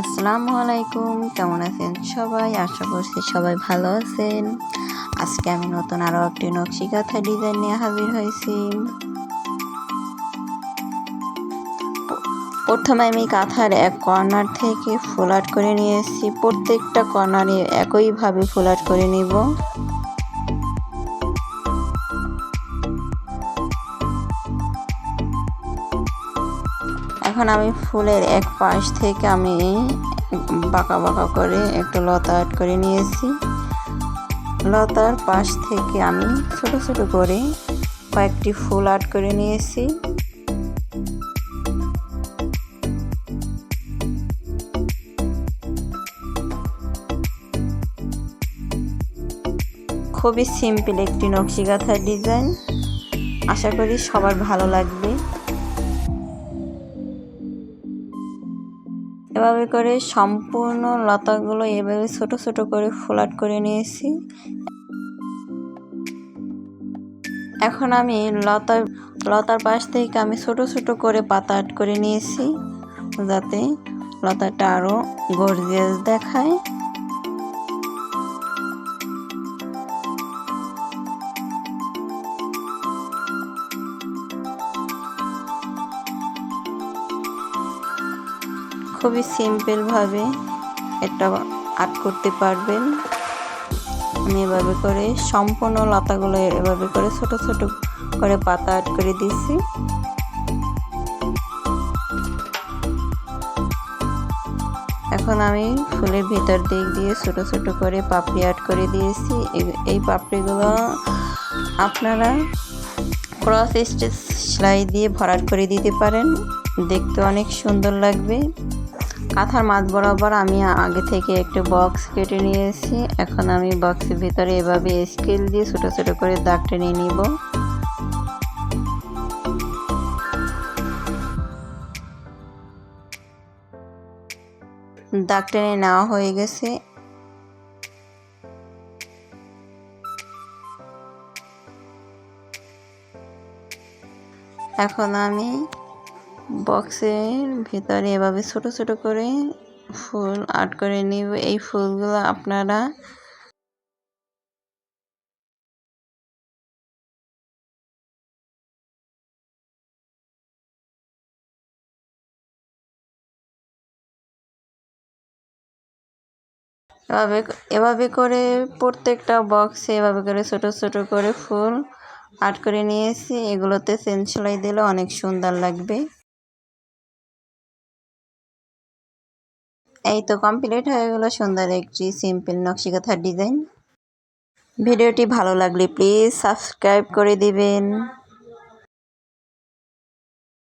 আসসালামু আলাইকুম, কেমন আছেন সবাই? আশা করছি সবাই ভালো আছেন। আজকে আমি নতুন আরও একটি নকশি কাঁথা ডিজাইন নিয়ে হাজির হয়েছি। প্রথমে আমি কাঁথার এক কর্নার থেকে ফুল আর্ট করে নিয়ে এসেছি। প্রত্যেকটা কর্নারে একইভাবে ফুল আর্ট করে নিব। এখন আমি ফুলের এক পাশ থেকে আমি বাঁকা বাঁকা করে একটু লতা আর্ট করে নিয়েছি। লতার পাশ থেকে আমি ছোট ছোট করে কয়েকটি ফুল আর্ট করে নিয়েছি। খুবই সিম্পল একটি নকশি কাঁথার ডিজাইন আশা করি সবার ভালো লাগবে। এভাবে করে সম্পূর্ণ লতাগুলো এভাবে ছোট ছোট করে ফোলাট করে নিয়েছি। এখন আমি লতা, লতার পাশ থেকে আমি ছোট ছোট করে পাতা আট করে নিয়েছি, যাতে লতাটা আরও গর্জিয়াস দেখায়। খুবই সিম্পলভাবে এটা আর্ট করতে পারবেন। আমি এভাবে করে সম্পূর্ণ লতাগুলো এভাবে করে ছোট ছোট করে পাতা আর্ট করে দিছি এখন আমি ফুলের ভিতর দিক দিয়ে ছোট ছোট করে পাপড়ি আর্ট করে দিয়েছি। এই পাপড়িগুলো আপনারা ক্রস স্টেচ সেলাই দিয়ে ভরাট করে দিতে পারেন। দেখতে অনেক সুন্দর লাগবে। কাঁথার মাছ বরাবর আমি আগে থেকে একটু বক্স কেটে নিয়েছি। এখন আমি বক্সের ভিতরে এভাবে স্কেল দিয়ে ছোট ছোট করে দাগ টেনে নিব। দাগ টেনে নেওয়া হয়ে গেছে। এখন আমি বক্সের ভিতরে এভাবে ছোট ছোট করে ফুল আর্ট করে নিব। এই ফুলগুলো আপনারা এভাবে এভাবে করে প্রত্যেকটা বক্সে এভাবে করে ছোট ছোট করে ফুল আর্ট করে নিয়েছি। এগুলোতে চেন সেলাই দিলে অনেক সুন্দর লাগবে। এই তো কমপ্লিট হয়ে গেল সুন্দর একটি সিম্পল নকশিকাথার ডিজাইন ভিডিওটি ভালো লাগলে প্লিজ সাবস্ক্রাইব করে দিবেন।